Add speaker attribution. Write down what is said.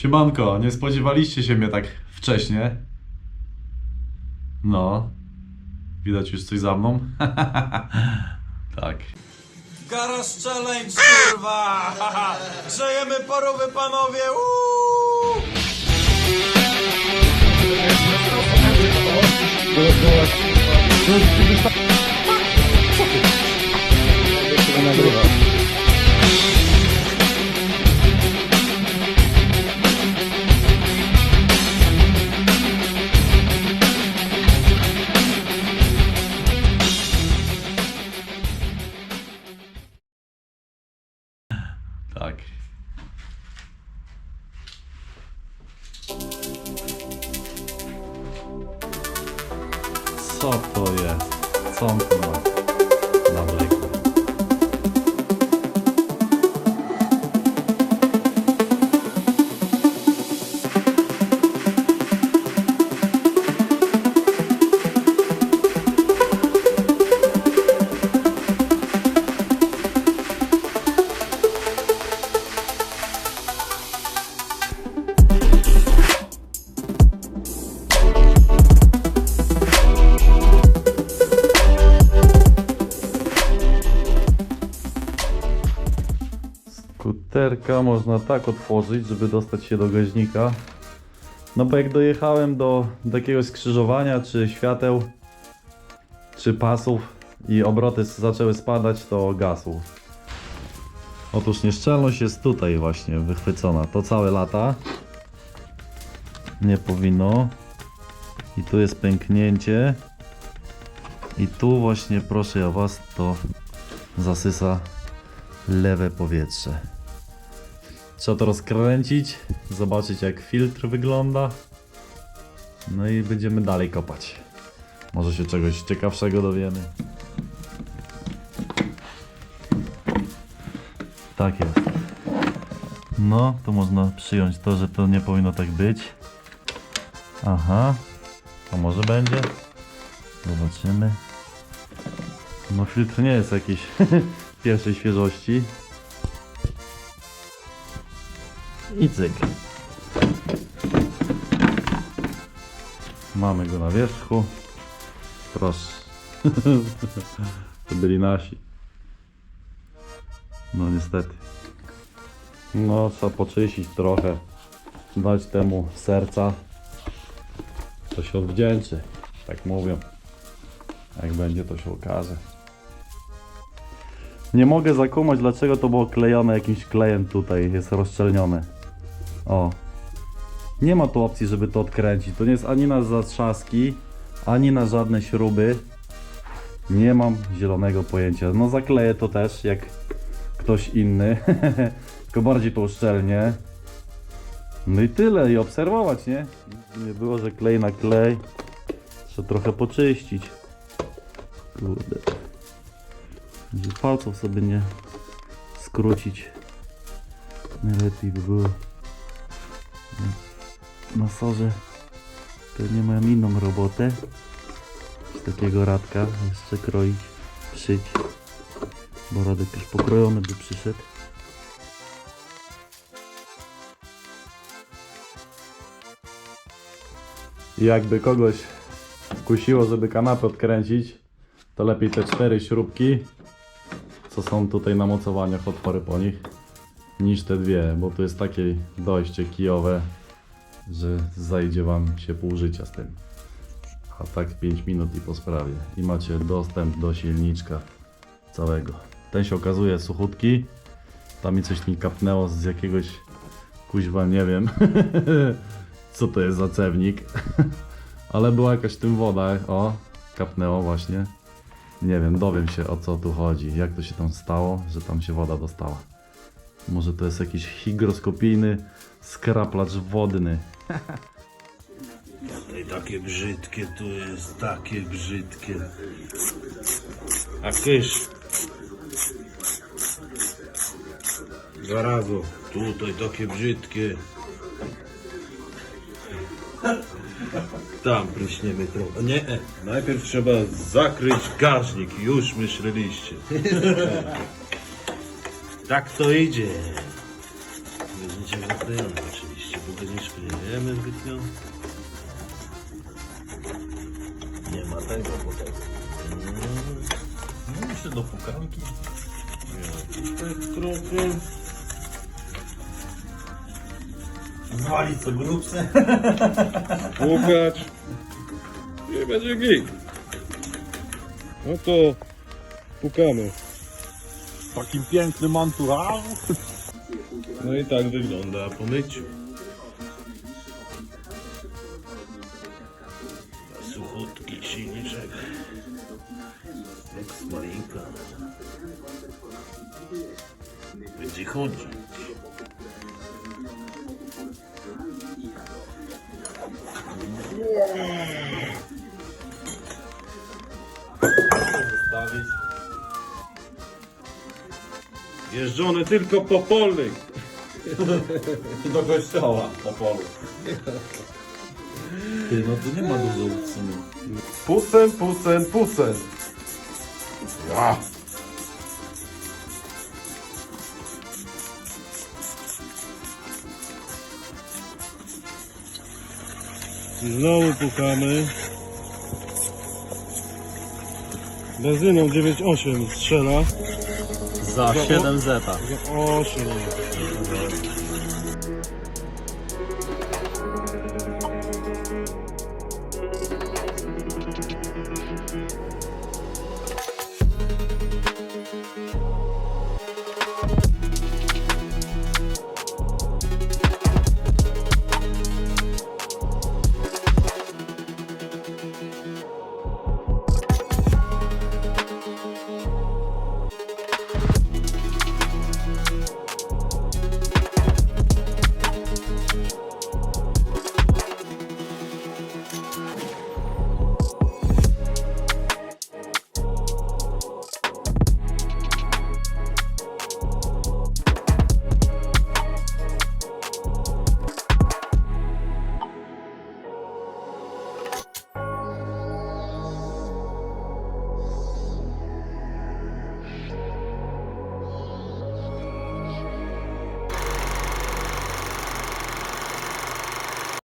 Speaker 1: Siemanko, nie spodziewaliście się mnie tak wcześnie? No. Widać już coś za mną? tak.
Speaker 2: Garaż Challenge, kurwa! Grzejemy parowy, panowie! Uuu!
Speaker 1: Tak. Co to jest? Co on tu ma Skuterka można tak otworzyć, żeby dostać się do gaźnika. No bo jak dojechałem do, do jakiegoś skrzyżowania, czy świateł, czy pasów i obroty zaczęły spadać, to gasł. Otóż nieszczelność jest tutaj właśnie wychwycona. To całe lata. Nie powinno. I tu jest pęknięcie. I tu właśnie, proszę ja was, to zasysa lewe powietrze. Trzeba to rozkręcić, zobaczyć jak filtr wygląda. No i będziemy dalej kopać. Może się czegoś ciekawszego dowiemy. Tak jest. No, to można przyjąć to, że to nie powinno tak być. Aha. A może będzie? Zobaczymy. No filtr nie jest jakiś pierwszej świeżości. I cyk. Mamy go na wierzchu. Proszę. to byli nasi. No niestety. No trzeba poczyścić trochę. Dać temu serca. To się odwdzięczy. Tak mówią. Jak będzie to się okaże. Nie mogę zakumać dlaczego to było klejone jakimś klejem tutaj, jest rozszczelnione. O. Nie ma tu opcji, żeby to odkręcić. To nie jest ani na zatrzaski, ani na żadne śruby. Nie mam zielonego pojęcia. No zakleję to też, jak ktoś inny. Tylko bardziej to uszczelnie. No i tyle, i obserwować, nie? Nie było, że klej na klej. Trzeba trochę poczyścić. Kurde. Żeby palców sobie nie skrócić. Najlepiej by było. Masaże pewnie mają inną robotę. Z takiego radka jeszcze kroić, szyć. Bo Radek już pokrojony by przyszedł. Jakby kogoś kusiło, żeby kanapę odkręcić, to lepiej te cztery śrubki, co są tutaj na mocowaniach, otwory po nich, niż te dwie, bo tu jest takie dojście kijowe, że zajdzie wam się pół życia z tym. A tak 5 minut i po sprawie. I macie dostęp do silniczka całego. Ten się okazuje suchutki. Tam mi coś mi kapnęło z jakiegoś kuźwa, nie wiem. Co to jest za cewnik? Ale była jakaś w tym woda. O, kapnęło właśnie. Nie wiem, dowiem się o co tu chodzi. Jak to się tam stało, że tam się woda dostała. Może to jest jakiś hygroskopijny skraplacz wodny.
Speaker 3: I takie brzydkie tu jest, takie brzydkie. A kysz. Zarazu. Tutaj takie brzydkie. Tam pryśniemy trochę. Nie, e, najpierw trzeba zakryć gaźnik. Już myśleliście. tak to idzie. Będzie zaklejone oczywiście. Ogniszku nie wiemy zbytnio. Nie ma tego potem.
Speaker 1: No jeszcze do pukanki.
Speaker 3: Trochę.
Speaker 1: Zwali co grubsze.
Speaker 4: Łukać. I będzie gig. No to pukamy.
Speaker 1: W takim pięknym anturażu.
Speaker 3: No i tak wygląda po myciu. Suchutki silniczek. Jak smalinka. Będzie chodzić.
Speaker 1: Zostawić.
Speaker 4: Jeżdżone tylko po polnych.
Speaker 1: I do kościoła po polu. Ty, no tu nie ma dużo w sumie.
Speaker 4: Pusen, pusen, pusen. Ja. Znowu pukamy. Benzyną 9,8 strzela.
Speaker 1: Za 7 zeta.
Speaker 4: Za 8.